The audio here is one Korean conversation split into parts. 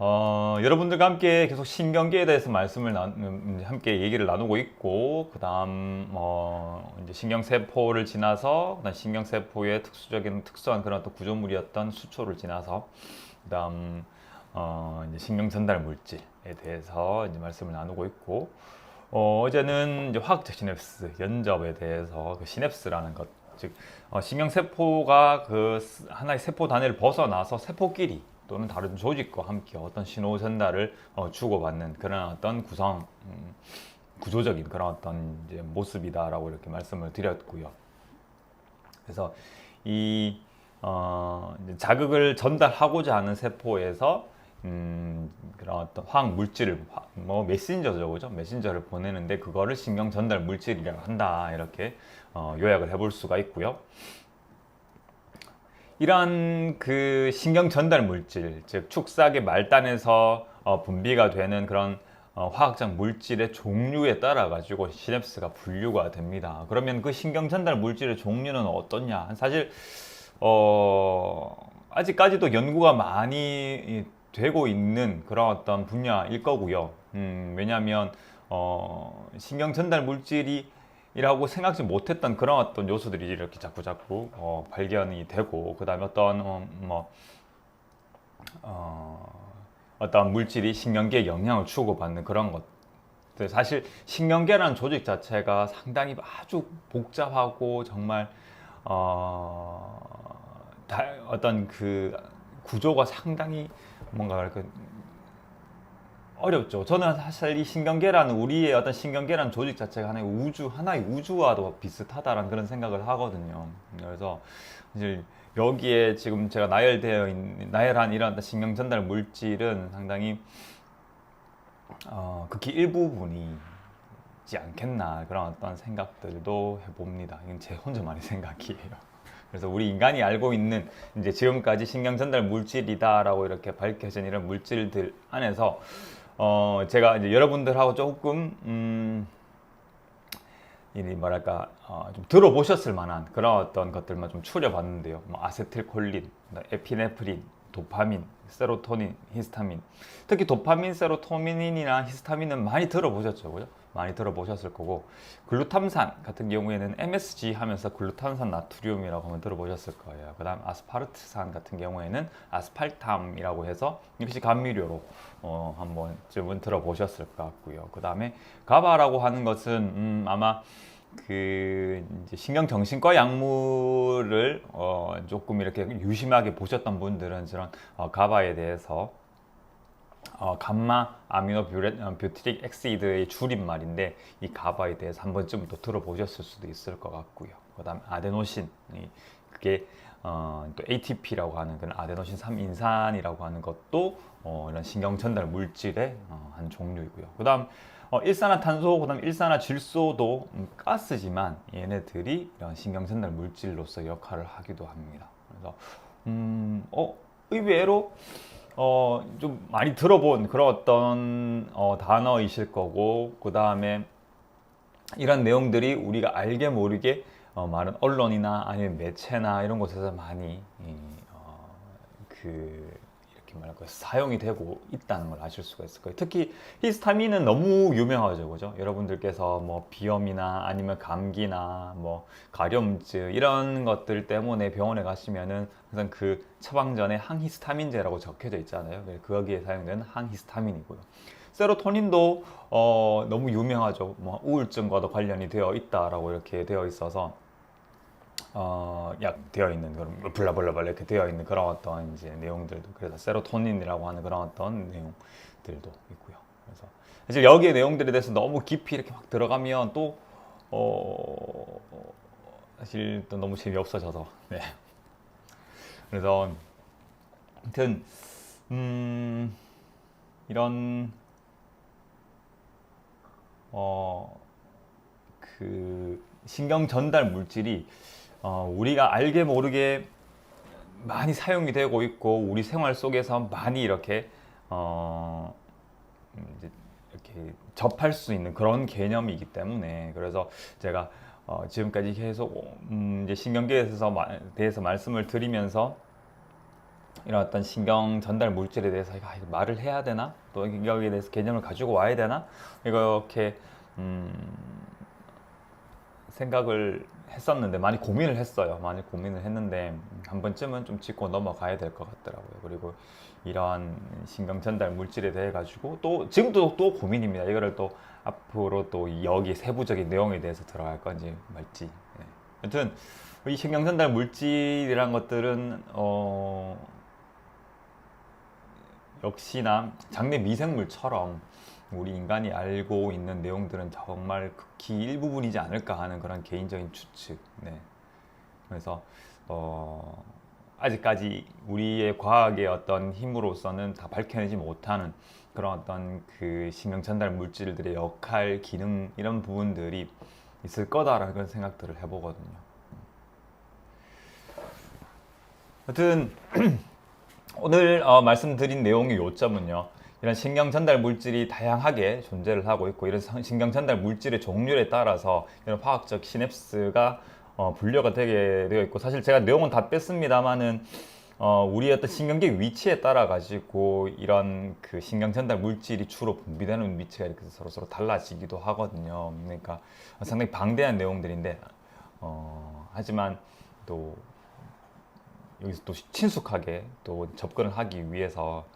어, 여러분들과 함께 계속 신경계에 대해서 말씀을 나, 음, 함께 얘기를 나누고 있고, 그 다음, 어, 이제 신경세포를 지나서, 그다음 신경세포의 특수적인, 특수한 그런 또 구조물이었던 수초를 지나서, 그 다음, 어, 이제 신경전달 물질에 대해서 이제 말씀을 나누고 있고, 어, 어제는 이제 화학적 시냅스, 연접에 대해서 그 시냅스라는 것, 즉, 어, 신경세포가 그 스- 하나의 세포 단위를 벗어나서 세포끼리 또는 다른 조직과 함께 어떤 신호 전달을 어, 주고받는 그런 어떤 구성, 음, 구조적인 그런 어떤 이제 모습이다라고 이렇게 말씀을 드렸고요. 그래서 이 어, 자극을 전달하고자 하는 세포에서 음, 그런 어떤 화학 물질을 화- 뭐 메신저죠, 그죠? 메신저를 보내는데 그거를 신경 전달 물질이라고 한다 이렇게 어, 요약을 해볼 수가 있고요. 이러한 그 신경 전달 물질, 즉 축삭의 말단에서 어, 분비가 되는 그런 어, 화학적 물질의 종류에 따라 가지고 시냅스가 분류가 됩니다. 그러면 그 신경 전달 물질의 종류는 어떠냐? 사실 어, 아직까지도 연구가 많이 이, 되고 있는 그런 어떤 분야일 거고요. 음, 왜냐하면 어, 신경 전달 물질이 이라고 생각지 못했던 그런 어떤 요소들이 이렇게 자꾸 자꾸 어, 발견이 되고 그 다음에 어떤 어, 뭐 어, 어떤 물질이 신경계에 영향을 주고받는 그런 것들 사실 신경계라는 조직 자체가 상당히 아주 복잡하고 정말 어, 다, 어떤 그 구조가 상당히 뭔가 그 어렵죠. 저는 사실 이 신경계라는 우리의 어떤 신경계라는 조직 자체가 하나의 우주, 하나의 우주와도 비슷하다라는 그런 생각을 하거든요. 그래서 이제 여기에 지금 제가 나열되어 있는, 나열한 이런 신경 전달 물질은 상당히 어, 극히 일부분이지 않겠나 그런 어떤 생각들도 해봅니다. 이건 제 혼자만의 생각이에요. 그래서 우리 인간이 알고 있는 이제 지금까지 신경 전달 물질이다라고 이렇게 밝혀진 이런 물질들 안에서 어 제가 이제 여러분들하고 조금 음, 이 뭐랄까 어, 좀 들어보셨을 만한 그런 어떤 것들만 좀 추려봤는데요. 뭐 아세틸콜린, 에피네프린, 도파민, 세로토닌, 히스타민. 특히 도파민, 세로토닌이나 히스타민은 많이 들어보셨죠, 그죠? 많이 들어보셨을 거고 글루탐산 같은 경우에는 MSG 하면서 글루탐산 나트륨이라고 한번 들어보셨을 거예요. 그다음 아스파르트산 같은 경우에는 아스팔탐이라고 해서 역시 감미료로 어, 한 번쯤은 들어보셨을 것 같고요. 그다음에 가바라고 하는 것은 음, 아마 그 신경정신과 약물을 어, 조금 이렇게 유심하게 보셨던 분들은 저런 어, 가바에 대해서 어, 감마 아미노 어, 뷰티릭 엑시드의 줄임말인데 이 가바에 대해서 한 번쯤 또 들어보셨을 수도 있을 것 같고요. 그 다음 아데노신 이 그게 어, 또 ATP라고 하는 그런 아데노신 3인산이라고 하는 것도 어, 이런 신경 전달 물질의 어, 한 종류이고요. 그다음 어, 일산화탄소, 그다음 일산화질소도 음, 가스지만 얘네들이 이런 신경 전달 물질로서 역할을 하기도 합니다. 그래서 음, 어, 의외로 어, 좀 많이 들어본 그런 어떤 어, 단어이실 거고, 그 다음에 이런 내용들이 우리가 알게 모르게 어, 많은 언론이나 아니면 매체나 이런 곳에서 많이 이, 어, 그 말할까 사용이 되고 있다는 걸 아실 수가 있을 거예요. 특히 히스타민은 너무 유명하죠, 그죠? 여러분들께서 뭐 비염이나 아니면 감기나 뭐 가려움증 이런 것들 때문에 병원에 가시면은 항상 그 처방전에 항히스타민제라고 적혀져 있잖아요. 그래서 거기에 사용되는 항히스타민이고요. 세로토닌도 어, 너무 유명하죠. 뭐 우울증과도 관련이 되어 있다라고 이렇게 되어 있어서 어, 약 되어 있는 그런 블라블라블라 이렇게 되어 있는 그런 어떤 이제 내용들도 그래서 세로토닌이라고 하는 그런 어떤 내용들도 있고요. 그래서 사실 여기에 내용들에 대해서 너무 깊이 이렇게 막 들어가면 또 어, 사실 또 너무 재미없어져서 네. 그래서 아무튼 음, 이런 어, 그 신경 전달 물질이 어, 우리가 알게 모르게 많이 사용이 되고 있고 우리 생활 속에서 많이 이렇게 어, 음, 이렇게 접할 수 있는 그런 개념이기 때문에 그래서 제가 어, 지금까지 계속 음, 이제 신경계에 대해서, 마- 대해서 말씀을 드리면서 이런 어떤 신경 전달 물질에 대해서 이거, 이거 말을 해야 되나? 또 여기에 대해서 개념을 가지고 와야 되나? 이렇게 음, 생각을 했었는데 많이 고민을 했어요. 많이 고민을 했는데 한 번쯤은 좀 짚고 넘어가야 될 것 같더라고요. 그리고 이러한 신경 전달 물질에 대해 가지고 또 지금도 또 고민입니다. 이거를 또 앞으로 또 여기 세부적인 내용에 대해서 들어갈 건지 말지. 네. 여튼 이 신경 전달 물질이란 것들은 어 역시나 장내 미생물처럼 우리 인간이 알고 있는 내용들은 정말 극히 일부분이지 않을까 하는 그런 개인적인 추측. 네. 그래서 어, 아직까지 우리의 과학의 어떤 힘으로서는 다 밝혀내지 못하는 그런 어떤 그 신경 전달 물질들의 역할, 기능 이런 부분들이 있을 거다라는 그런 생각들을 해보거든요. 하여튼 오늘 어, 말씀드린 내용의 요점은요. 이런 신경 전달 물질이 다양하게 존재를 하고 있고 이런 성- 신경 전달 물질의 종류에 따라서 이런 화학적 시냅스가 어, 분류가 되게 되어 있고 사실 제가 내용은 다 뺐습니다만은 어, 우리 어떤 신경계 위치에 따라 가지고 이런 그 신경 전달 물질이 주로 분비되는 위치가 이렇게 서로 서로 달라지기도 하거든요. 그러니까 상당히 방대한 내용들인데 어, 하지만 또 여기서 또 친숙하게 또 접근을 하기 위해서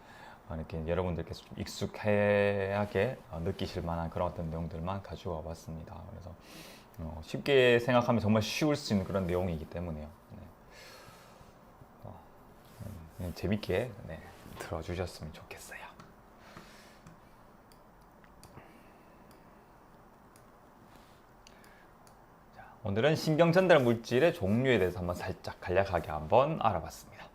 어, 이렇게 여러분들께서 좀 익숙하게 어, 느끼실 만한 그런 어떤 내용들만 가지고 와봤습니다. 그래서 어, 쉽게 생각하면 정말 쉬울 수 있는 그런 내용이기 때문에요. 네. 어, 음, 재밌게 네, 들어주셨으면 좋겠어요. 자, 오늘은 신경 전달 물질의 종류에 대해서 한번 살짝 간략하게 한번 알아봤습니다.